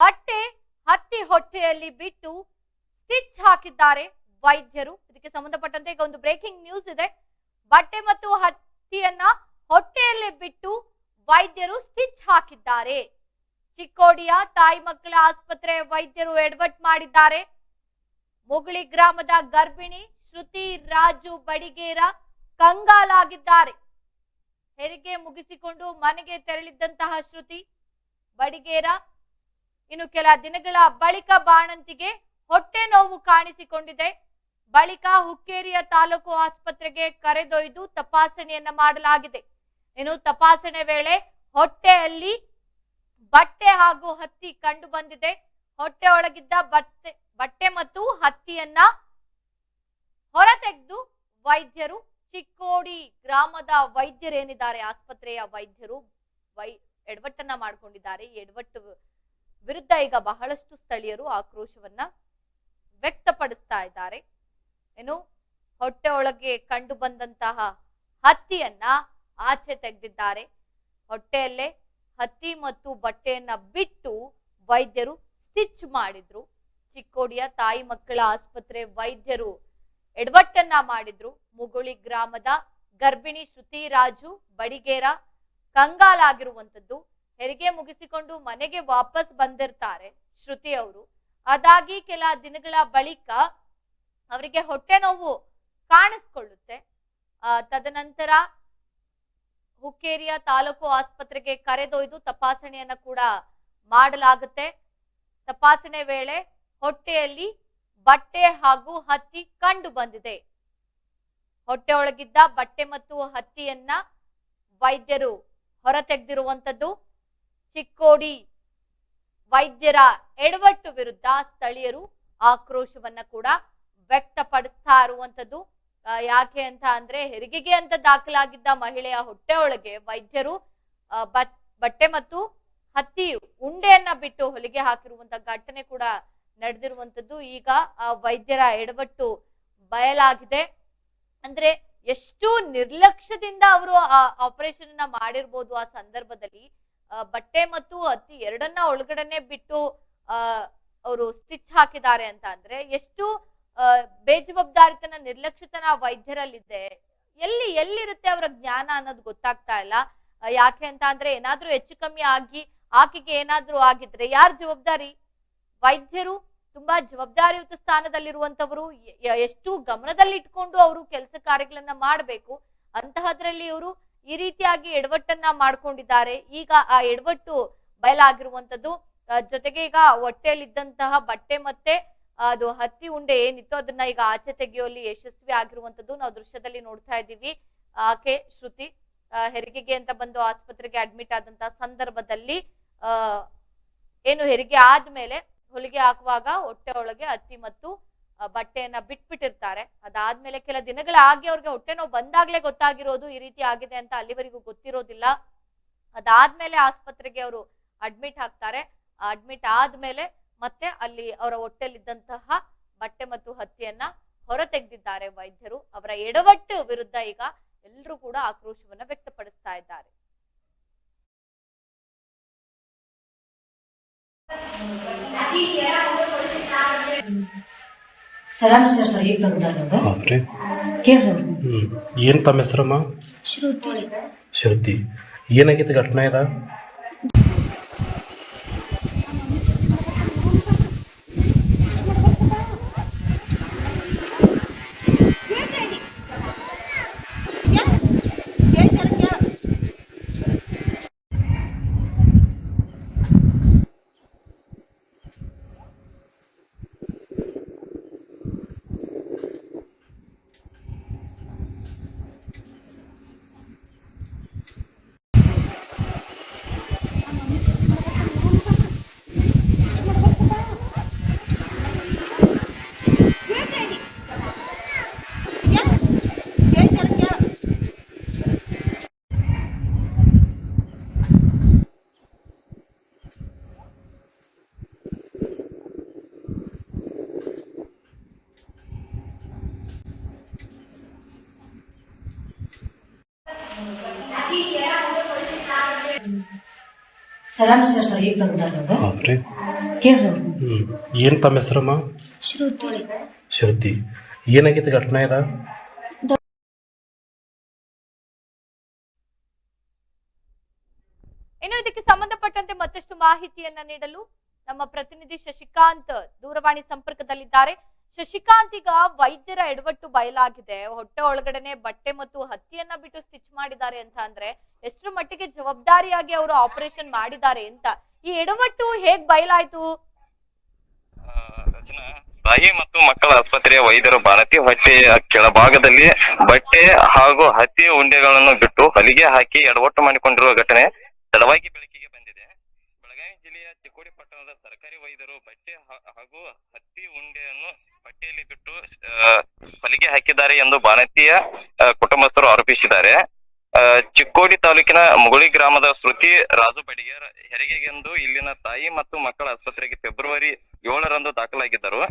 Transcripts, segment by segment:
ಬಟ್ಟೆ ಹತ್ತಿ ಹೊಟ್ಟೆಯಲ್ಲಿ ಬಿಟ್ಟು ಸ್ಟಿಚ್ ಹಾಕಿದ್ದಾರೆ ವೈದ್ಯರು. ಇದಕ್ಕೆ ಸಂಬಂಧಪಟ್ಟಂತೆ ಈಗ ಒಂದು ಬ್ರೇಕಿಂಗ್ ನ್ಯೂಸ್ ಇದೆ. ಬಟ್ಟೆ ಮತ್ತು ಹತ್ತಿಯನ್ನ ಹೊಟ್ಟೆಯಲ್ಲಿ ಬಿಟ್ಟು ವೈದ್ಯರು ಸ್ಟಿಚ್ ಹಾಕಿದ್ದಾರೆ. ಚಿಕ್ಕೋಡಿಯ ತಾಯಿ ಮಕ್ಕಳ ಆಸ್ಪತ್ರೆ ವೈದ್ಯರು ಎಡವಟ್ ಮಾಡಿದ್ದಾರೆ. ಮುಗುಳಿ ಗ್ರಾಮದ ಗರ್ಭಿಣಿ ಶ್ರುತಿ ರಾಜು ಬಡಿಗೇರ ಕಂಗಾಲಾಗಿದ್ದಾರೆ. ಹೆರಿಗೆ ಮುಗಿಸಿಕೊಂಡು ಮನೆಗೆ ತೆರಳಿದ್ದಂತಹ ಶ್ರುತಿ ಬಡಿಗೇರ ಇನ್ನು ಕೆಲ ದಿನಗಳ ಬಳಿಕ ಬಾಣಂತಿಗೆ ಹೊಟ್ಟೆ ನೋವು ಕಾಣಿಸಿಕೊಂಡಿದೆ. ಬಳಿಕ ಹುಕ್ಕೇರಿಯ ತಾಲೂಕು ಆಸ್ಪತ್ರೆಗೆ ಕರೆದೊಯ್ದು ತಪಾಸಣೆಯನ್ನ ಮಾಡಲಾಗಿದೆ. ಇನ್ನು ತಪಾಸಣೆ ವೇಳೆ ಹೊಟ್ಟೆಯಲ್ಲಿ ಬಟ್ಟೆ ಹಾಗೂ ಹತ್ತಿ ಕಂಡು ಬಂದಿದೆ. ಹೊಟ್ಟೆ ಒಳಗಿದ್ದ ಬಟ್ಟೆ ಬಟ್ಟೆ ಮತ್ತು ಹತ್ತಿಯನ್ನ ಹೊರತೆಗೆದು ವೈದ್ಯರು, ಚಿಕ್ಕೋಡಿ ಗ್ರಾಮದ ವೈದ್ಯರೇನಿದ್ದಾರೆ, ಆಸ್ಪತ್ರೆಯ ವೈದ್ಯರು ವೈ ಎಡವಟ್ಟನ್ನ ಮಾಡ್ಕೊಂಡಿದ್ದಾರೆ. ಎಡವಟ್ಟು ವಿರುದ್ಧ ಈಗ ಬಹಳಷ್ಟು ಸ್ಥಳೀಯರು ಆಕ್ರೋಶವನ್ನ ವ್ಯಕ್ತಪಡಿಸ್ತಾ ಇದ್ದಾರೆ. ಏನು, ಹೊಟ್ಟೆ ಒಳಗೆ ಕಂಡು ಬಂದಂತಹ ಹತ್ತಿಯನ್ನ ಆಚೆ ತೆಗೆದಿದ್ದಾರೆ. ಹೊಟ್ಟೆಯಲ್ಲೇ ಹತ್ತಿ ಮತ್ತು ಬಟ್ಟೆಯನ್ನ ಬಿಟ್ಟು ವೈದ್ಯರು ಸ್ಟಿಚ್ ಮಾಡಿದ್ರು. ಚಿಕ್ಕೋಡಿಯ ತಾಯಿ ಮಕ್ಕಳ ಆಸ್ಪತ್ರೆ ವೈದ್ಯರು ಎಡವಟ್ಟನ್ನ ಮಾಡಿದ್ರು. ಮುಗುಳಿ ಗ್ರಾಮದ ಗರ್ಭಿಣಿ ಶ್ರುತಿ ರಾಜು, ಬಡಿಗೇರ ಕಂಗಾಲಾಗಿರುವಂತದ್ದು ಹೆರಿಗೆ ಮುಗಿಸಿಕೊಂಡು ಮನೆಗೆ ವಾಪಸ್ ಬಂದಿರ್ತಾರೆ ಶ್ರುತಿ ಅವರು. ಅದಾಗಿ ಕೆಲ ದಿನಗಳ ಬಳಿಕ ಅವರಿಗೆ ಹೊಟ್ಟೆ ನೋವು ಕಾಣಿಸ್ಕೊಳ್ಳುತ್ತೆ. ತದನಂತರ ಹುಕ್ಕೇರಿಯ ತಾಲೂಕು ಆಸ್ಪತ್ರೆಗೆ ಕರೆದೊಯ್ದು ತಪಾಸಣೆಯನ್ನ ಕೂಡ ಮಾಡಲಾಗುತ್ತೆ. ತಪಾಸಣೆ ವೇಳೆ ಹೊಟ್ಟೆಯಲ್ಲಿ ಬಟ್ಟೆ ಹಾಗೂ ಹತ್ತಿ ಕಂಡು ಬಂದಿದೆ. ಹೊಟ್ಟೆ ಒಳಗಿದ್ದ ಬಟ್ಟೆ ಮತ್ತು ಹತ್ತಿಯನ್ನ ವೈದ್ಯರು ಹೊರ ತೆಗೆದಿರುವಂತದ್ದು ಚಿಕ್ಕೋಡಿ ವೈದ್ಯರ ಎಡವಟ್ಟು ವಿರುದ್ಧ ಸ್ಥಳೀಯರು ಆಕ್ರೋಶವನ್ನ ಕೂಡ ವ್ಯಕ್ತಪಡಿಸ್ತಾ ಇರುವಂತದ್ದು ಯಾಕೆ ಅಂತ ಅಂದ್ರೆ ಹೆರಿಗೆಗೆ ಅಂತ ದಾಖಲಾಗಿದ್ದ ಮಹಿಳೆಯ ಹೊಟ್ಟೆ ಒಳಗೆ ವೈದ್ಯರು ಬಟ್ಟೆ ಮತ್ತು ಹತ್ತಿ ಉಂಡೆಯನ್ನ ಬಿಟ್ಟು ಹೊಲಿಗೆ ಹಾಕಿರುವಂತ ಘಟನೆ ಕೂಡ ನಡೆದಿರುವಂತದ್ದು ಈಗ ಆ ವೈದ್ಯರ ಎಡವಟ್ಟು ಬಯಲಾಗಿದೆ. ಅಂದ್ರೆ ಎಷ್ಟು ನಿರ್ಲಕ್ಷ್ಯದಿಂದ ಅವರು ಆ ಆಪರೇಷನ್ ಅನ್ನ ಮಾಡಿರ್ಬೋದು ಆ ಸಂದರ್ಭದಲ್ಲಿ. ಬಟ್ಟೆ ಮತ್ತು ಅತ್ತಿ ಎರಡನ್ನ ಒಳಗಡೆನೆ ಬಿಟ್ಟು ಅವರು ಸ್ಟಿಚ್ ಹಾಕಿದ್ದಾರೆ ಅಂತ ಅಂದ್ರೆ ಎಷ್ಟು ಬೇಜವಾಬ್ದಾರಿತನ ನಿರ್ಲಕ್ಷ್ಯತನ ವೈದ್ಯರಲ್ಲಿದೆ. ಎಲ್ಲಿ, ಎಲ್ಲಿರುತ್ತೆ ಅವರ ಜ್ಞಾನ ಅನ್ನೋದು ಗೊತ್ತಾಗ್ತಾ ಇಲ್ಲ. ಯಾಕೆ ಅಂತ ಅಂದ್ರೆ ಏನಾದ್ರೂ ಹೆಚ್ಚು ಕಮ್ಮಿ ಆಗಿ, ಆಕೆಗೆ ಏನಾದ್ರೂ ಆಗಿದ್ರೆ ಯಾರ್ ಜವಾಬ್ದಾರಿ? ವೈದ್ಯರು, ತುಂಬಾ ಜವಾಬ್ದಾರಿಯುತ ಸ್ಥಾನದಲ್ಲಿರುವಂತವರು ಎಷ್ಟು ಗಮನದಲ್ಲಿ ಇಟ್ಕೊಂಡು ಅವರು ಕೆಲಸ ಕಾರ್ಯಗಳನ್ನ ಮಾಡಬೇಕು, ಅಂತಹದ್ರಲ್ಲಿ ಇವರು ಈ ರೀತಿಯಾಗಿ ಎಡವಟ್ಟನ್ನ ಮಾಡ್ಕೊಂಡಿದ್ದಾರೆ. ಈಗ ಆ ಎಡವಟ್ಟು ಬಯಲಾಗಿರುವಂತದ್ದು ಜೊತೆಗೆ ಈಗ ಹೊಟ್ಟೆಯಲ್ಲಿದ್ದಂತಹ ಬಟ್ಟೆ ಮತ್ತೆ, ಅದು ಹತ್ತಿ ಉಂಡೆ ಏನಿತ್ತು ಅದನ್ನ ಈಗ ಆಚೆ ತೆಗೆಯುವಲ್ಲಿ ಯಶಸ್ವಿ ಆಗಿರುವಂತದ್ದು ನಾವು ದೃಶ್ಯದಲ್ಲಿ ನೋಡ್ತಾ ಇದ್ದೀವಿ. ಆಕೆ ಶ್ರುತಿ ಹೆರಿಗೆಗೆ ಅಂತ ಬಂದು ಆಸ್ಪತ್ರೆಗೆ ಅಡ್ಮಿಟ್ ಆದಂತಹ ಸಂದರ್ಭದಲ್ಲಿ ಏನು ಹೆರಿಗೆ ಆದ್ಮೇಲೆ ಹೊಲಿಗೆ ಹಾಕುವಾಗ ಹೊಟ್ಟೆ ಒಳಗೆ ಹತ್ತಿ ಮತ್ತು ಬಟ್ಟೆಯನ್ನ ಬಿಟ್ಬಿಟ್ಟಿರ್ತಾರೆ. ಅದಾದ್ಮೇಲೆ ಕೆಲ ದಿನಗಳ ಆಗಿ ಅವ್ರಿಗೆ ಹೊಟ್ಟೆ ನೋವು ಬಂದಾಗ್ಲೇ ಗೊತ್ತಾಗಿರೋದು ಈ ರೀತಿ ಆಗಿದೆ ಅಂತ ಅಲ್ಲಿವರೆಗೂ ಗೊತ್ತಿರೋದಿಲ್ಲ. ಅದಾದ್ಮೇಲೆ ಆಸ್ಪತ್ರೆಗೆ ಅವರು ಅಡ್ಮಿಟ್ ಆಗ್ತಾರೆ. ಅಡ್ಮಿಟ್ ಆದ್ಮೇಲೆ ಮತ್ತೆ ಅಲ್ಲಿ ಅವರ ಹೊಟ್ಟೆಲಿದ್ದಂತಹ ಬಟ್ಟೆ ಮತ್ತು ಹತ್ತಿಯನ್ನ ಹೊರ ತೆಗೆದಿದ್ದಾರೆ ವೈದ್ಯರು. ಅವರ ಎಡವಟ್ಟು ವಿರುದ್ಧ ಈಗ ಎಲ್ಲರೂ ಕೂಡ ಆಕ್ರೋಶವನ್ನ ವ್ಯಕ್ತಪಡಿಸ್ತಾ ಇದ್ದಾರೆ. ಸಲಾಮ್ ಸರ್ ಸರ್ ಹೇಗೆ ತಗೊಂಡಾರ ಅವ್ರು? ಹೌದ್ರಿ ಕೇಳ್ರಿ. ಅವ್ರು ಹ್ಞೂ ಏನು ತಮ್ಮ ಹೆಸರಮ್ಮ? ಶ್ರುತಿ. ಶ್ರುತಿ. ಏನಾಗಿತ್ತು ಘಟನೆ ಇದ ಸಲಾಮ್ ಸರ್ ಸರ್ ಹೇಗೆ ತಗೊಂಡಾರ ಹೌದ್ರಿ ಕೇಳ್ರಿ ಹ್ಞೂ ಏನು ತಮ್ಮ ಹೆಸರಮ್ಮ ಶ್ರುತಿ ಶ್ರುತಿ. ಏನಾಗಿತ್ತು ಘಟನೆ ಇದ ಇನ್ನು ಇದಕ್ಕೆ ಸಂಬಂಧಪಟ್ಟಂತೆ ಮತ್ತಷ್ಟು ಮಾಹಿತಿಯನ್ನ ನೀಡಲು ನಮ್ಮ ಪ್ರತಿನಿಧಿ ಶಶಿಕಾಂತ್ ದೂರವಾಣಿ ಸಂಪರ್ಕದಲ್ಲಿದ್ದಾರೆ. ಶಶಿಕಾಂತ್ ವೈದ್ಯರ ಎಡವಟ್ಟು ಬಯಲಾಗಿದೆ. ಹೊಟ್ಟೆ ಒಳಗಡೆನೆ ಬಟ್ಟೆ ಮತ್ತು ಹತ್ತಿಯನ್ನ ಬಿಟ್ಟು ಸ್ಟಿಚ್ ಮಾಡಿದ್ದಾರೆ ಅಂತ ಅಂದ್ರೆ ಎಷ್ಟರ ಮಟ್ಟಿಗೆ ಜವಾಬ್ದಾರಿಯಾಗಿ ಅವರು ಆಪರೇಷನ್ ಮಾಡಿದ್ದಾರೆ ಅಂತ. ಈ ಎಡವಟ್ಟು ಹೇಗ್ ಬಯಲಾಯ್ತು? ತಾಯಿ ಮತ್ತು ಮಕ್ಕಳ ಆಸ್ಪತ್ರೆಯ ವೈದ್ಯರು ಭಾರತಿ ಹೊಟ್ಟೆಯ ಕೆಳಭಾಗದಲ್ಲಿ ಬಟ್ಟೆ ಹಾಗೂ ಹತ್ತಿ ಉಂಡೆಗಳನ್ನು ಬಿಟ್ಟು ಹೊಲಿಗೆ ಹಾಕಿ ಎಡವಟ್ಟು ಮಾಡಿಕೊಂಡಿರುವ ಘಟನೆ ತಡವಾಗಿ ಚಿಕ್ಕೋಡಿ ಪಟ್ಟಣದ ಸರ್ಕಾರಿ ವೈದ್ಯರು ಬಟ್ಟೆ ಹಾಗೂ ಹತ್ತಿ ಉಂಡೆಯನ್ನು ಬಟ್ಟೆಯಲ್ಲಿ ಬಿಟ್ಟು ಹೊಲಿಗೆ ಹಾಕಿದ್ದಾರೆ ಎಂದು ಬಾಣತಿಯ ಕುಟುಂಬಸ್ಥರು ಆರೋಪಿಸಿದ್ದಾರೆ. ಚಿಕ್ಕೋಡಿ ತಾಲೂಕಿನ ಮುಗುಳಿ ಗ್ರಾಮದ ಶ್ರುತಿ ರಾಜು ಬಡಿಗೇರ್ ಹೆರಿಗೆಗೆಂದು ಇಲ್ಲಿನ ತಾಯಿ ಮತ್ತು ಮಕ್ಕಳ ಆಸ್ಪತ್ರೆಗೆ ಫೆಬ್ರವರಿ ಏಳರಂದು ದಾಖಲಾಗಿದ್ದರು.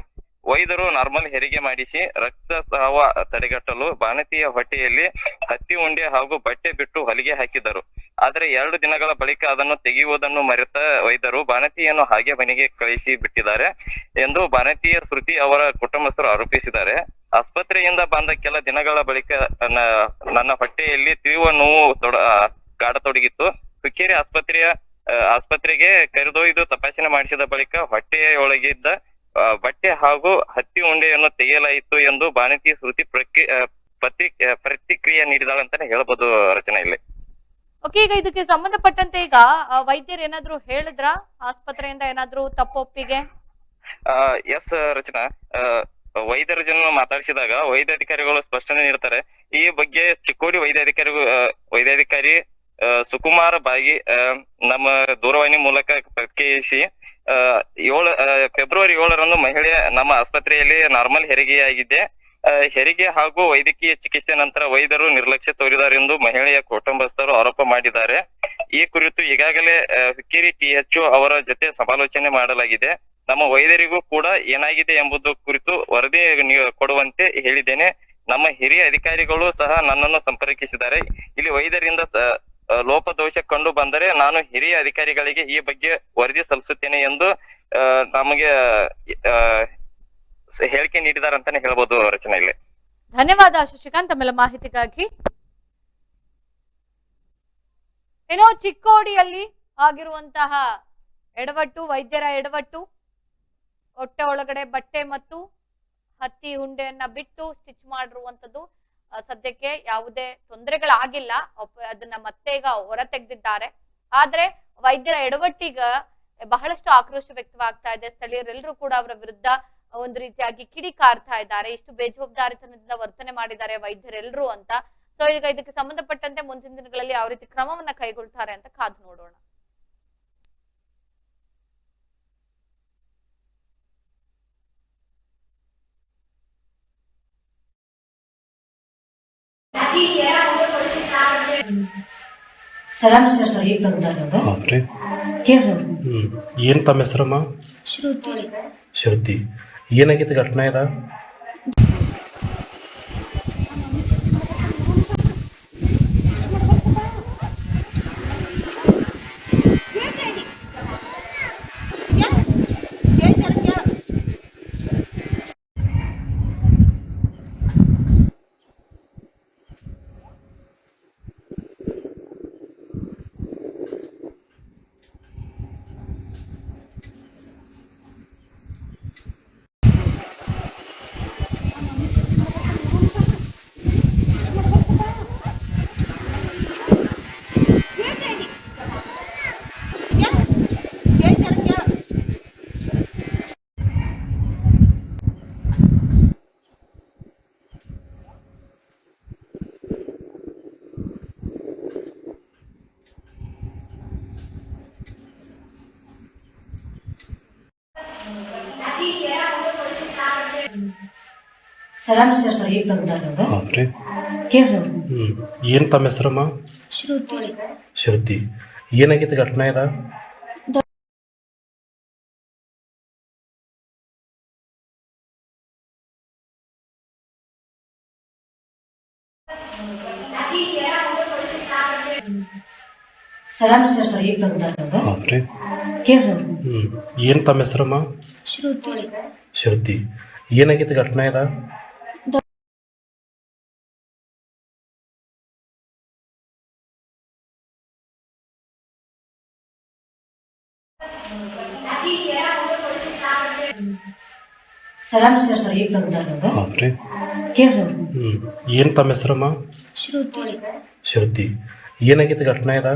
ವೈದ್ಯರು ನಾರ್ಮಲ್ ಹೆರಿಗೆ ಮಾಡಿಸಿ ರಕ್ತಸ್ರಾವ ತಡೆಗಟ್ಟಲು ಬಾಣತಿಯ ಹೊಟ್ಟೆಯಲ್ಲಿ ಹತ್ತಿ ಉಂಡೆ ಹಾಗೂ ಬಟ್ಟೆ ಬಿಟ್ಟು ಹೊಲಿಗೆ ಹಾಕಿದರು. ಆದರೆ ಎರಡು ದಿನಗಳ ಬಳಿಕ ಅದನ್ನು ತೆಗೆಯುವುದನ್ನು ಮರೆತ ವೈದ್ಯರು ಬಾಣತಿಯನ್ನು ಹಾಗೆ ಮನೆಗೆ ಕಳಿಸಿ ಬಿಟ್ಟಿದ್ದಾರೆ ಎಂದು ಬಾಣತಿಯ ಶ್ರುತಿ ಅವರ ಕುಟುಂಬಸ್ಥರು ಆರೋಪಿಸಿದ್ದಾರೆ. ಆಸ್ಪತ್ರೆಯಿಂದ ಬಂದ ಕೆಲ ದಿನಗಳ ಬಳಿಕ ನನ್ನ ಹೊಟ್ಟೆಯಲ್ಲಿ ತೀವ್ರ ನೋವು ತೊಡ ಕಾಡತೊಡಗಿತ್ತು ಹುಕ್ಕೇರಿ ಆಸ್ಪತ್ರೆಯ ಆಸ್ಪತ್ರೆಗೆ ಕರೆದೊಯ್ದು ತಪಾಸಣೆ ಮಾಡಿಸಿದ ಬಳಿಕ ಹೊಟ್ಟೆಯೊಳಗಿದ್ದ ಆ, ಬಟ್ಟೆ ಹಾಗೂ ಹತ್ತಿ ಉಂಡೆಯನ್ನು ತೆಗೆಯಲಾಯಿತು ಎಂದು ಬಾಣತಿ ಶ್ರುತಿ ಪ್ರಕಿ ಪ್ರತಿ ಪ್ರತಿಕ್ರಿಯೆ ನೀಡಿದಾಳೆ ಅಂತಾನೆ ಹೇಳ್ಬೋದು ರಚನಾ ಇಲ್ಲಿ. ಓಕೆ ಈಗ ಇದಕ್ಕೆ ಸಂಬಂಧಪಟ್ಟಂತೆ ಈಗ ವೈದ್ಯರು ಏನಾದ್ರು ಹೇಳಿದ್ರ? ಆಸ್ಪತ್ರೆಯಿಂದ ಏನಾದ್ರು ತಪ್ಪೊಪ್ಪಿಗೆ ಎಸ್ ರಚನಾ. ವೈದ್ಯರ ಜನ ಮಾತಾಡಿಸಿದಾಗ ವೈದ್ಯಾಧಿಕಾರಿಗಳು ಸ್ಪಷ್ಟನೆ ನೀಡ್ತಾರೆ. ಈ ಬಗ್ಗೆ ಚಿಕ್ಕೋಡಿ ವೈದ್ಯಾಧಿಕಾರಿ ವೈದ್ಯಾಧಿಕಾರಿ ಸುಕುಮಾರ ಸುಕುಮಾರ್ ಬಾಗಿ ನಮ್ಮ ದೂರವಾಣಿ ಮೂಲಕ ಪ್ರತಿಕ್ರಿಯಿಸಿ ಏಳು ಫೆಬ್ರವರಿ ಏಳರಂದು ಮಹಿಳೆ ನಮ್ಮ ಆಸ್ಪತ್ರೆಯಲ್ಲಿ ನಾರ್ಮಲ್ ಹೆರಿಗೆಯಾಗಿದೆ. ಹೆರಿಗೆ ಹಾಗೂ ವೈದ್ಯಕೀಯ ಚಿಕಿತ್ಸೆ ನಂತರ ವೈದ್ಯರು ನಿರ್ಲಕ್ಷ್ಯ ತೋರಿದಾರೆಂದು ಮಹಿಳೆಯ ಕುಟುಂಬಸ್ಥರು ಆರೋಪ ಮಾಡಿದ್ದಾರೆ. ಈ ಕುರಿತು ಈಗಾಗಲೇ ಹುಕ್ಕೇರಿ ಟಿಎಚ್ಒ ಅವರ ಜೊತೆ ಸಮಾಲೋಚನೆ ಮಾಡಲಾಗಿದೆ. ನಮ್ಮ ವೈದ್ಯರಿಗೂ ಕೂಡ ಏನಾಗಿದೆ ಎಂಬುದು ಕುರಿತು ವರದಿ ಕೊಡುವಂತೆ ಹೇಳಿದ್ದೇನೆ. ನಮ್ಮ ಹಿರಿಯ ಅಧಿಕಾರಿಗಳು ಸಹ ನನ್ನನ್ನು ಸಂಪರ್ಕಿಸಿದ್ದಾರೆ. ಇಲ್ಲಿ ವೈದ್ಯರಿಂದ ಲೋಪದೋಷ ಕಂಡು ಬಂದರೆ ನಾನು ಹಿರಿಯ ಅಧಿಕಾರಿಗಳಿಗೆ ಈ ಬಗ್ಗೆ ವರದಿ ಸಲ್ಲಿಸುತ್ತೇನೆ ಎಂದು ನಮಗೆ ಹೇಳಿಕೆ ನೀಡಿದ್ದಾರೆ ಅಂತಾನೆ ಹೇಳ್ಬೋದು ರಚನಾ ಇಲ್ಲಿ ಧನ್ಯವಾದ ಶಶಿಕಾಂತ್ ತಮ್ಮೆಲ್ಲ ಮಾಹಿತಿಗಾಗಿ. ಏನೋ ಚಿಕ್ಕೋಡಿಯಲ್ಲಿ ಆಗಿರುವಂತಹ ಎಡವಟ್ಟು, ವೈದ್ಯರ ಎಡವಟ್ಟು, ಹೊಟ್ಟೆ ಒಳಗಡೆ ಬಟ್ಟೆ ಮತ್ತು ಹತ್ತಿ ಉಂಡೆಯನ್ನ ಬಿಟ್ಟು ಸ್ಟಿಚ್ ಮಾಡಿರುವಂತದ್ದು ಸದ್ಯಕ್ಕೆ ಯಾವುದೇ ತೊಂದರೆಗಳಾಗಿಲ್ಲ. ಅದನ್ನ ಮತ್ತೆ ಈಗ ಹೊರ ತೆಗೆದಿದ್ದಾರೆ. ಆದ್ರೆ ವೈದ್ಯರ ಎಡವಟ್ಟಿಗ ಬಹಳಷ್ಟು ಆಕ್ರೋಶ ವ್ಯಕ್ತವಾಗ್ತಾ ಇದೆ. ಸ್ಥಳೀಯರೆಲ್ಲರೂ ಕೂಡ ಅವರ ವಿರುದ್ಧ ಒಂದು ರೀತಿಯಾಗಿ ಕಿಡಿಕಾರ್ತಾ ಇದ್ದಾರೆ. ಇಷ್ಟು ಬೇಜವಾಬ್ದಾರಿತನದಿಂದ ವರ್ತನೆ ಮಾಡಿದ್ದಾರೆ ವೈದ್ಯರೆಲ್ಲರೂ ಅಂತ. ಸೊ ಈಗ ಇದಕ್ಕೆ ಸಂಬಂಧಪಟ್ಟಂತೆ ಮುಂದಿನ ದಿನಗಳಲ್ಲಿ ಯಾವ ರೀತಿ ಕ್ರಮವನ್ನ ಕೈಗೊಳ್ತಾರೆ ಅಂತ ಕಾದು ನೋಡೋಣ. ಸಲಾಮ್ ಸರ್ ಸರ್ ಈಗ ತಂದಾರ ಹೌದ್ರಿ ಕೇಳ್ರಿ ಅವ್ರು. ಹ್ಞೂ ಏನು ತಮ್ಮ ಹೆಸರಮ್ಮ? ಶ್ರುತಿ ಶ್ರುತಿ. ಏನಾಗಿತ್ತು ಘಟನೆ ಇದ ಸಲಾಮ್ ಸರ್ ಸರ್ ಈಗ ತಂದಾರ ಅವ್ರು. ಹೌದ್ರಿ. ಕೇಳ್ರಿ ಅವ್ರು. ಹ್ಞೂ ಏನು ತಮ್ಮ ಹೆಸರಮ್ಮ? ಶ್ರುತಿ ಶ್ರುತಿ. ಏನಾಗಿತ್ತು ಘಟನೆ ಇದ ಸಲಾಮ್ ಸರ್ ಸರ್ ಈಗ ತಂದಾರ ಅವ್ರು. ಹೌದ್ರಿ. ಕೇಳ್ರಿ ಅವ್ರು. ಹ್ಞೂ ಏನು ತಮ್ಮ ಹೆಸರಮ್ಮ? ಶ್ರುತಿ ರೀ. ಶ್ರುತಿ. ಏನಾಗಿತ್ತು ಘಟನೆ ಇದ ಸಲಾಮ್ ಮಿಸ್ಟರ್ ಸರ್ ಈಗ ತಂದಾರ ಅವರು ಹೌದ್ರಿ. ಕೇಳ್ರಿ ಅವ್ರು. ಹ್ಞೂ ಏನು ತಮ್ಮ ಹೆಸರಮ್ಮ? ಶ್ರುತಿ. ಶ್ರುತಿ. ಏನಾಗಿತ್ತು ಘಟನೆ ಇದ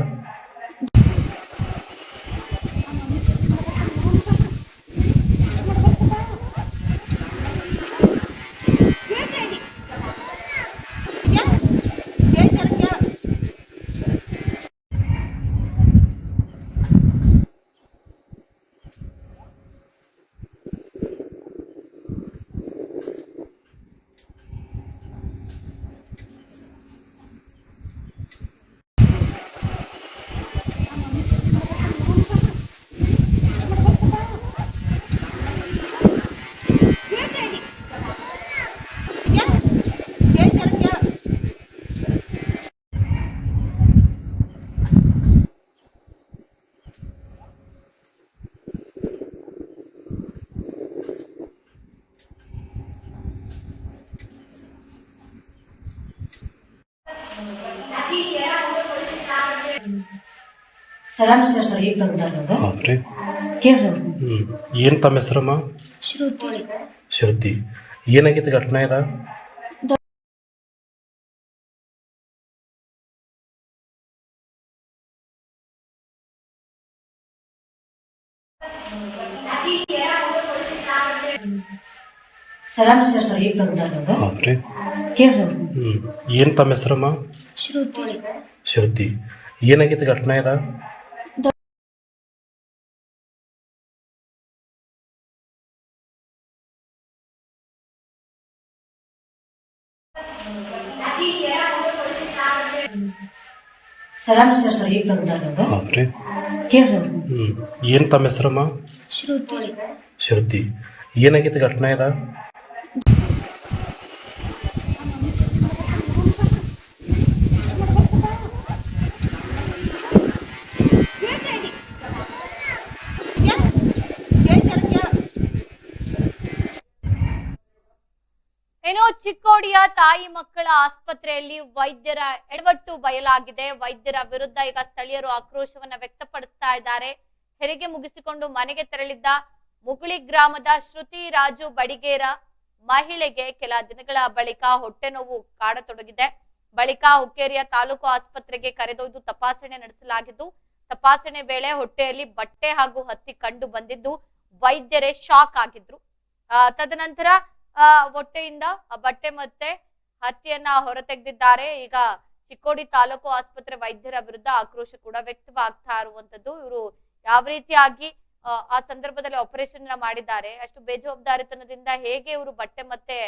ಸಲಾಮ್ ಮಿಸ್ಟರ್ ಸರ್ ಈಗ ತಂದಾರ ಅವರು. ಕೇಳ್ರಿ ಅವ್ರು. ಹ್ಞೂ ಏನು ತಮ್ಮ ಹೆಸರಮ್ಮ ಶ್ರುತಿ. ಶ್ರುತಿ. ಏನಾಗಿತ್ತು ಘಟನೆ ಇದ ಸಲಾಮ್ ಮಿಸ್ಟರ್ ಸರ್ ಈಗ ತಂದಾರ ಅವರು. ಕೇಳ್ರಿ ಅವ್ರು. ಹ್ಞೂ ಏನು ತಮ್ಮ ಹೆಸರಮ್ಮ ಶ್ರುತಿ. ಶ್ರುತಿ. ಏನಾಗಿತ್ತು ಘಟನೆ ಇದ ಸಲಾಮ್ ಮಿಸ್ಟರ್ ಸರ್ ಈಗ ತಂದಾರ ಹೌದ್ರಿ ಕೇಳ್ರಿ ಅವ್ರು. ಹ್ಞೂ ಏನು ತಮ್ಮ ಹೆಸರಮ್ಮ ಶ್ರುತಿ ಶ್ರುತಿ ಏನಾಗಿತ್ತು ಘಟನೆ ಇದ ಚಿಕ್ಕೋಡಿಯ ತಾಯಿ ಮಕ್ಕಳ ಆಸ್ಪತ್ರೆಯಲ್ಲಿ ವೈದ್ಯರ ಎಡವಟ್ಟು ಬಯಲಾಗಿದೆ. ವೈದ್ಯರ ವಿರುದ್ಧ ಈಗ ಸ್ಥಳೀಯರು ಆಕ್ರೋಶವನ್ನ ವ್ಯಕ್ತಪಡಿಸ್ತಾ ಇದ್ದಾರೆ. ಹೆರಿಗೆ ಮುಗಿಸಿಕೊಂಡು ಮನೆಗೆ ತೆರಳಿದ್ದ ಮುಗುಳಿ ಗ್ರಾಮದ ಶ್ರುತಿ ರಾಜು ಬಡಿಗೇರ ಮಹಿಳೆಗೆ ಕೆಲ ದಿನಗಳ ಬಳಿಕ ಹೊಟ್ಟೆ ನೋವು ಕಾಡತೊಡಗಿದೆ. ಬಳಿಕ ಹುಕ್ಕೇರಿಯ ತಾಲೂಕು ಆಸ್ಪತ್ರೆಗೆ ಕರೆದೊಯ್ದು ತಪಾಸಣೆ ನಡೆಸಲಾಗಿದ್ದು, ತಪಾಸಣೆ ವೇಳೆ ಹೊಟ್ಟೆಯಲ್ಲಿ ಬಟ್ಟೆ ಹಾಗೂ ಹತ್ತಿ ಕಂಡು ಬಂದಿದ್ದು, ವೈದ್ಯರೇ ಶಾಕ್ ಆಗಿದ್ರು. ತದನಂತರ ಹೊಟ್ಟೆಯಿಂದ ಬಟ್ಟೆ ಮತ್ತೆ ಹತ್ತಿಯನ್ನ ಹೊರತೆಗೆದಿದ್ದಾರೆ. ಈಗ ಚಿಕ್ಕೋಡಿ ತಾಲೂಕು ಆಸ್ಪತ್ರೆ ವೈದ್ಯರ ವಿರುದ್ಧ ಆಕ್ರೋಶ ಕೂಡ ವ್ಯಕ್ತವಾಗ್ತಾ ಇರುವಂತದ್ದು ಇವರು ಯಾವ ರೀತಿಯಾಗಿ ಆ, ಸಂದರ್ಭದಲ್ಲಿ ಆಪರೇಷನ್ ಮಾಡಿದ್ದಾರೆ ಅಷ್ಟು ಬೇಜವಾಬ್ದಾರಿತನದಿಂದ ಹೇಗೆ ಇವರು ಬಟ್ಟೆ ಮತ್ತೆ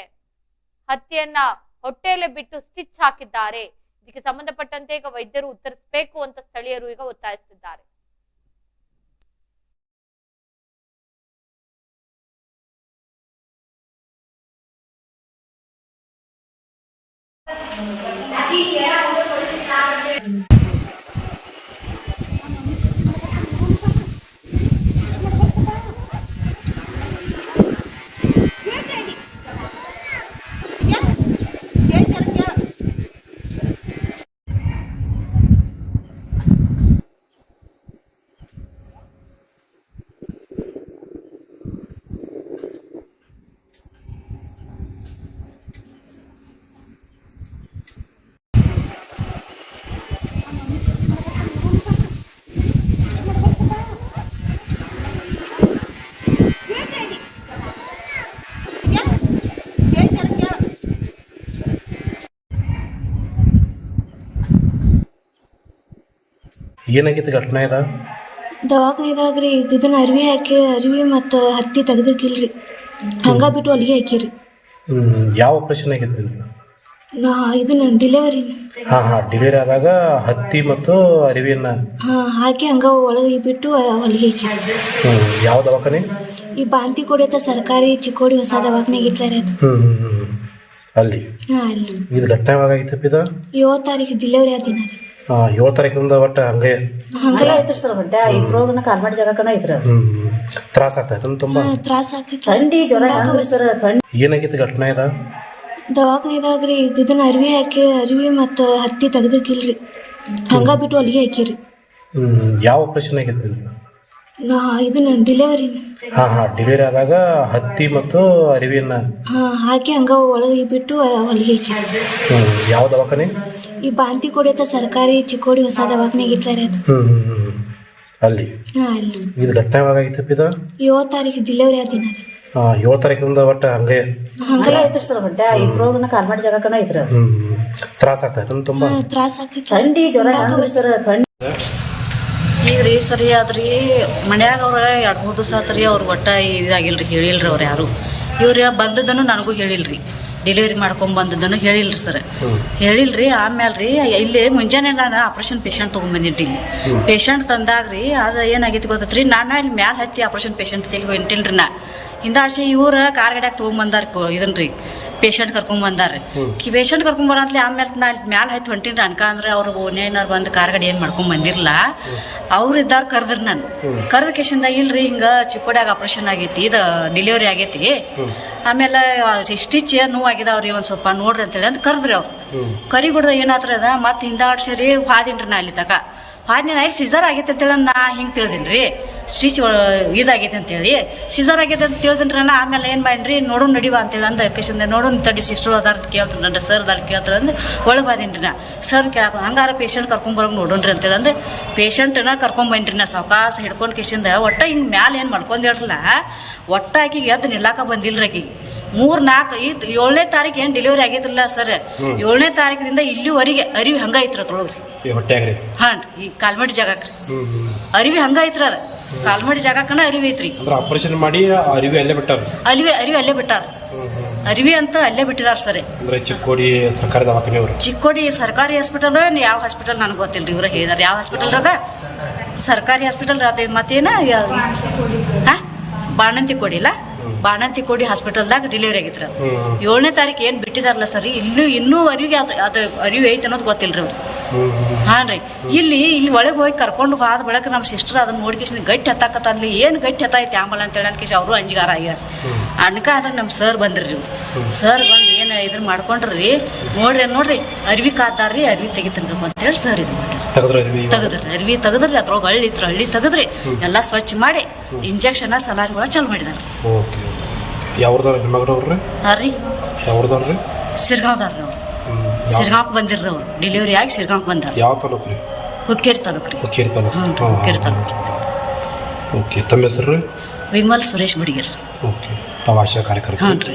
ಹತ್ತಿಯನ್ನ ಹೊಟ್ಟೆಯಲ್ಲೇ ಬಿಟ್ಟು ಸ್ಟಿಚ್ ಹಾಕಿದ್ದಾರೆ. ಇದಕ್ಕೆ ಸಂಬಂಧಪಟ್ಟಂತೆ ಈಗ ವೈದ್ಯರು ಉತ್ತರಿಸಬೇಕು ಅಂತ ಸ್ಥಳೀಯರು ಈಗ ಒತ್ತಾಯಿಸುತ್ತಿದ್ದಾರೆ La Bibbia era molto ಏನಾಗಿತ್ತು ಘಟನೆ ಇದ? ದವಾಖಾನಿದಾಗ ರೀ ಇದನ್ನ ಅರಿವಿ ಹಾಕಿ ಅರಿವಿ ಮತ್ತು ಹತ್ತಿ ತೆಗ್ದಿಕ್ಕಿಲ್ರಿ ಹಂಗೆ ಬಿಟ್ಟು ಅಲ್ಲಿಗೆ ಹಾಕಿರಿ. ಯಾವ ಆಪ್ರೇಷನ್ ಆಗಿತ್ತು ನಿಮ್ದು ನಾ ಇದನ್ನ ಡಿಲೆವರಿ ಹಾಂ ಹಾಂ. ಡಿಲಿವರಿ ಆದಾಗ ಹತ್ತಿ ಮತ್ತು ಅರಿವಿನ ಹಾಂ ಹಾಕಿ ಹಂಗೆ ಒಳಗೆ ಬಿಟ್ಟು ಅಲ್ಲಿಗೆ ಹಾಕಿ ಯಾವ ದವಾಖಾನೆ? ಈ ಬಾಂತಿ ಕೊಡೈತೆ ಸರ್ಕಾರಿ ಚಿಕ್ಕೋಡಿ ಹೊಸ ದವಾಖಾನೆಗೆ ಇಟ್ಟಾರೆ ಅದು. ಹ್ಞೂ ಹ್ಞೂ ಹ್ಞೂ ಅಲ್ಲಿ? ಹಾಂ ಅಲ್ಲಿ. ಇದು ಘಟನೆ ಯಾವಾಗ ಆಗಿತ್ತಪ್ಪ ಇದು? ಏಳು ತಾರೀಕು ಡಿಲೆವರಿ ರೀ. ಏಳು ತಾರೀಕಿನಿಂದ ಒಟ್ಟು ಹಂಗೆ ಹಂಗೆಲ್ಲ ಐತ್ರಿ ಸರ್ ಹೊಟ್ಟೆ ಇಬ್ರೋಗನ ಕಾಲ್ಮಾಡಿ ಜಾಗಕ್ಕನ ಐತ್ರಿ ಹ್ಞೂ ತ್ರಾಸ ಆಗ್ತೈತೆ ತುಂಬ. ತ್ರಾಸ ಆಗ್ತೈತಿ ಥಂಡಿ ಜ್ವರ ಹೆಂಗ್ರಿ ಸರ್ ಥಂಡಿ. ಏನಾಗೈತಿ ಘಟನೆ ಇದ? ದವಾಖಾನಿದಾಗ್ರಿ ಇದನ್ನ ಅರಿವಿ ಹಾಕಿ ಅರಿವಿ ಮತ್ತು ಹತ್ತಿ ತೆಗ್ದಕ್ಕಿಲ್ರಿ ಹಂಗ ಬಿಟ್ಟು ಅಲ್ಲಿಗೆ ಹಾಕಿರಿ. ಹ್ಞೂ ಯಾವ ಆಪ್ರೇಷನ್ ಆಗೈತಿ ನಾ ಇದನ್ನ ಡಿಲೆವರಿ ಹಾ ಹಾ ಡೆಲಿವರಿ ಆದಾಗ ಹತ್ತಿ ಮತ್ತು ಅರಿವಿನ ಹಾಂ ಹಾಕಿ ಹಂಗ ಒಳಗೆ ಬಿಟ್ಟು ಅಲ್ಲಿಗೆ ಹಾಕಿರಿ ಹ್ಞೂ ಯಾವ ದವಾಖಾನೆ? ಈ ಬಾಂತಿ ಕೊಡಿಯತ್ತ ಸರ್ಕಾರಿ ಚಿಕ್ಕೋಡಿ ಹೊಸ ದವಾಖಾನೆಗೆ ಇಟ್ಟಾರೆ ಹ್ಮ್ ಹ್ಞೂ ಹ್ಞೂ ಅಲ್ಲಿ? ಹಾಂ ಅಲ್ಲಿ. ಇದು ಘಟನೆ ಯಾವಾಗ ಆಗೈತಪ್ಪ ಇದು? ಏಳು ತಾರೀಕು ಡಿಲೆವರಿ ಆದ ದಿನ. ರೀ ಹಾಂ ಏಳು ತಾರೀಕಿನಿಂದ ಒಟ್ಟು ಹಂಗೆ ಹಂಗೆಲ್ಲ ಐತ್ರಿ ಸರ್ ಹೊಟ್ಟೆ ಇಬ್ರೋಗನ ಕಾಲ್ಮಾಡಿ ಜಾಗಕ್ಕನ ಐತ್ರ ಹ್ಞೂ ತ್ರಾಸ ಆಗ್ತೈತೆ ತುಂಬಾ? ತ್ರಾಸ ಆಗ್ತಿತ್ತು. ಥಂಡಿ ಜ್ವರ ಹೆಂಗ್ರಿ ಸರ್ ಥಂಡಿ? ಈಗ ರೀ ಸರಿ ಆದ್ರಿ ಮನ್ಯಾಗ ಅವ್ರ ಎರಡು ಮೂರು ದಿವಸ ಆತ್ರಿ ಅವ್ರ ಒಟ್ಟ ಇದಾಗಿಲ್ರಿ ಹೇಳಿಲ್ರಿ ಅವ್ರು ಯಾರು. ಇವ್ರ ಬಂದದನ್ನು ನನಗೂ ಹೇಳಿಲ್ರಿ. ಡೆಲಿವರಿ ಮಾಡ್ಕೊಂಡ್ ಬಂದದ್ದನ್ನು ಹೇಳಿಲ್ರಿ ಸರ್ ಹೇಳಿಲ್ರಿ ಆಮೇಲೆ ರೀ ಇಲ್ಲಿ ಮುಂಜಾನೆ ನಾನು ಆಪ್ರೇಷನ್ ಪೇಷಂಟ್ ತೊಗೊಂಬಂದಿಟ್ಟು ಇಲ್ಲಿ. ಪೇಷಂಟ್ ತಂದಾಗ ರೀ ಅದು ಏನಾಗೈತಿ ಗೊತ್ತೈತ್ರಿ ನಾನು ಇಲ್ಲಿ ಮ್ಯಾಲೆ ಹತ್ತಿ ಆಪ್ರೇಷನ್ ಪೇಷಂಟ್ ತೆಗಿ ಹೊಂಟಿಲ್ರಿ ನಾ. ಹಿಂದಾಡ್ಸಿ ಇವ್ರ ಕಾರ್ ಗಡ್ಯಾಗ ತೊಗೊಂಬಂದಾರ ಇದನ್ರಿ ಪೇಷಂಟ್ ಕರ್ಕೊಂಡ್ ಬಂದಾರ ಕಿ ಪೇಷಂಟ್ ಕರ್ಕೊಂಡ್ ಬರಂತ್ಲಿ ಆಮೇಲೆ ನಾ ಮ್ಯಾಲ ಹತ್ತಿ ಹೊಂಟಿನ್ರಿ ಅನ್ಕ ಅಂದ್ರೆ ಅವ್ರು ಓನೇನಾರು ಬಂದು ಕಾರ್ ಗಾಡಿ ಏನ್ ಮಾಡ್ಕೊಂಡ್ ಬಂದಿರ್ಲ. ಅವ್ರು ಇದ್ದಾರ ಕರ್ದ್ರಿ ನಾನು. ಕರ್ದ ಕೇಶಿಂದ ಇಲ್ರಿ ಹಿಂಗ ಚಿಕ್ಕೋಡ್ಯಾಗ ಆಪರೇಷನ್ ಆಗೈತಿ ಇದು ಡೆಲಿವರಿ ಆಗೈತಿ. ಆಮೇಲೆ ಸ್ಟಿಚ್ ನೋವು ಅವ್ರಿಗೆ ಒಂದ್ ಸ್ವಲ್ಪ ನೋಡ್ರಿ ಅಂತೇಳಿ ಅಂತ ಕರ್ದ್ರಿ ಅವ್ರು. ಕರಿ ಬಿಡ್ದ ಏನಾತ್ರ ಅದ? ಮತ್ತೆ ಹಿಂದಾಡ್ಸಿರಿ ಹಾದಿನ್ರಿ ನಾ ಅಲ್ಲಿ ತಕ ಹಾದಿನ ಸಿಜರ್ ಇಲ್ಲಿ ಸಿಸರ್ ಆಗೈತೆ ಅಂತೇಳಿ ನಾ ಹಿಂಗೆ ತಿಳಿದಿನ್ರಿ. ಸ್ಟಿಚ್ ಇದಾಗೈತೆ ಅಂತೇಳಿ. ಸಿಸರ್ ಆಗೈತೆ ಅಂತ ತಿಳಿದ್ರಿ ನಾ ಆಮೇಲೆ ಏನು ಮಾಡ್ರಿ? ನೋಡೋಣ ನಡಿವಾ ಅಂತೇಳಿ ಅಂದ ಕೇಶಂದ ನೋಡೋಣ ತಡಿ ಸಿಸ್ಟರ್ ಅದಾರ ಕೇಳ್ತಾರೆ ನನ್ನ ಸರ್ ಅದಾರ ಕೇಳ್ತಾರೆ ಅಂದ್ರೆ ಒಳಗೆ ಬಂದಿನ್ರಿ ನಾ. ಸರ್ ಕೇಳಕ್ಕೆ ಹಂಗಾರ ಪೇಷಂಟ್ ಕರ್ಕೊಂಬರೋಕೆ ನೋಡೋಣ್ರಿ ಅಂತೇಳಿ ಅಂದ್ರೆ ಪೇಷಂಟ್ನ ಕರ್ಕೊಂಬಂದ್ರಿ ನಾ ಸಾವಕಾಸ ಹಿಡ್ಕೊಂಡು ಕೇಶಿಂದ ಒಟ್ಟ ಹಿಂಗೆ ಮ್ಯಾಲೆ ಏನು ಮಾಡ್ಕೊಂಡೇಳ್ರಲ್ಲ ಒಟ್ಟ ಆಕಿಗೆ ಎದ್ದು ನಿಲ್ಲಾಕ ಬಂದಿಲ್ರಿ ಆಕಿಗೆ ಮೂರ್ ನಾಲ್ಕು ಈ ಏಳನೇ ತಾರೀಕು ಏನು ಡೆಲಿವರಿ ಆಗಿದ್ರಲ್ಲ ಸರ್ ಏಳನೇ ತಾರೀಕಿನಿಂದ ಇಲ್ಲಿವರೆಗೆ ಅರಿವಿ ಹಂಗ ಐತ್ರ ತೊಳಗ್ರಿ ಈ ಹೊಟ್ಟೆಯಾಗ್ರಿ ಹಾಂ ಈ ಕಾಲ್ಮಡಿ ಜಾಗಕ್ಕೆ ಅರಿವಿ ಹಂಗ ಐತ್ರ ಅದ. ಕಾಲ್ಮಡಿ ಜಾಗಕ್ಕನ ಅರಿವಿ ಐತ್ರಿ. ಅಂದ್ರೆ ಆಪರೇಷನ್ ಮಾಡಿ ಅರಿವಿ ಅಲ್ಲೇ ಬಿಟ್ಟಾರ? ಅಲ್ಲಿ ಅರಿವಿ ಅಲ್ಲೇ ಬಿಟ್ಟಾರ. ಅರಿವಿ ಅಂತ ಅಲ್ಲೇ ಬಿಟ್ಟಿದಾರ ಸರ್. ಅಂದ್ರೆ ಚಿಕ್ಕೋಡಿ ಸರ್ಕಾರಿ ದವಾಖಾನೆಯವರು ಚಿಕ್ಕೋಡಿ ಸರ್ಕಾರಿ ಹಾಸ್ಪಿಟಲ್ ಯಾವ ಹಾಸ್ಪಿಟಲ್ ನನಗೆ ಗೊತ್ತಿಲ್ಲ ಇವರು ಹೇಳಿದಾರೆ. ಯಾವ ಹಾಸ್ಪಿಟಲ್ ಅದ ಸರ್ಕಾರಿ ಹಾಸ್ಪಿಟಲ್ ಅದ ಮತ್ತೇನ ಬಾಣಂತಿ ಕೊಡಿಲ್ಲ ಬಾಣಂತಿ ಕೊಡಿ ಹಾಸ್ಪಿಟಲ್ದಾಗ ಡೆಲಿವರಿ ಆಗಿತ್ರ ಏಳನೇ ತಾರೀಕು ಏನು ಬಿಟ್ಟಿದಾರಲ್ಲ ಸರ್ ಇನ್ನೂ ಇನ್ನೂ ಅರಿವಿಗೆ ಅದು ಅದು ಅರಿವು ಐತೆ ಅನ್ನೋದು ಗೊತ್ತಿಲ್ಲ ರೀ ಅವ್ರು ಹಾಂ ರೀ ಇಲ್ಲಿ ಇಲ್ಲಿ ಒಳಗೆ ಹೋಗಿ ಕರ್ಕೊಂಡು ಹೋದ ಬಳಕ ನಮ್ಮ ಸಿಸ್ಟರ್ ಅದನ್ನ ನೋಡ್ಕೇಸಿ ಗಟ್ಟಿ ಹತ್ತಾಕತ್ತಲ್ಲಿ ಏನು ಗಟ್ಟಿ ಹತ್ತಾಯ್ತು ಆಂಬಲ್ ಅಂತೇಳಿ ಅಂದ್ಕೇಸಿ ಅವರು ಅಂಜಿಗಾರ ಆಗ್ಯಾರ. ಅನ್ಕ ಆದ್ರೆ ನಮ್ಮ ಸರ್ ಬಂದ್ರಿ ರೀ ಸರ್ ಬಂದು ಏನು ಇದ್ರ ಮಾಡ್ಕೊಂಡ್ರಿ ನೋಡ್ರಿ ನೋಡ್ರಿ ಅರ್ವಿ ಕಾತಾರ್ರಿ ಅರ್ವಿ ತೆಗಿತಂಗ ಅಂತೇಳಿ ಸರ್ ಇದು ಮಾಡ್ರಿ ತೆಗೆದ್ರೆ ಅರಿವಿ ತೆಗದ್ರಿ ಅದ್ರೊಳಗೆ ಹಳ್ಳಿ ಇತ್ರ ಹಳ್ಳಿ ತೆಗದ್ರಿ ಎಲ್ಲ ಸ್ವಚ್ಛ ಮಾಡಿ ಇಂಜೆಕ್ಷನ್ ಸಲಾರಿಗಳ ಚಾಲು ಮಾಡಿದಾರೆ. ಓಕೆ. ಯಾವ್ರದಾರ ಹೆಣ್ಮಗ್ರವ್ರಿ ಹಾಂ ರೀ. ಯಾವ್ದಾರ್ರಿ? ಸಿರ್ಗಾವ್ದಾರ್ರಿ ಅವ್ರು. ಸಿರ್ಗಾಂವ್ಗೆ ಬಂದಿರ್ರಿ ಅವ್ರು ಡೆಲಿವರಿ ಆಗಿ ಸಿರ್ಗಾಂಕ್ ಬಂದಾರ ಯಾವ ತಾಲೂಕು ರೀ? ಹುಕ್ಕೇರಿ ತಾಲೂಕು ರೀ. ಹುಕ್ಕೇರಿ ತಾಲೂಕು. ಹ್ಞೂ ರೀ ಹುಕ್ಕೇರಿ ತಾಲೂಕು ಓಕೆ ತಮ್ಮ ಹೆಸರು ರೀ? ವಿಮಲ್ ಸುರೇಶ್ ಬಡಿಗೇರ್. ಓಕೆ ತಾವು ಆಶಾ ಕಾರ್ಯಕರ್ತ ಹಾಂ ರೀ.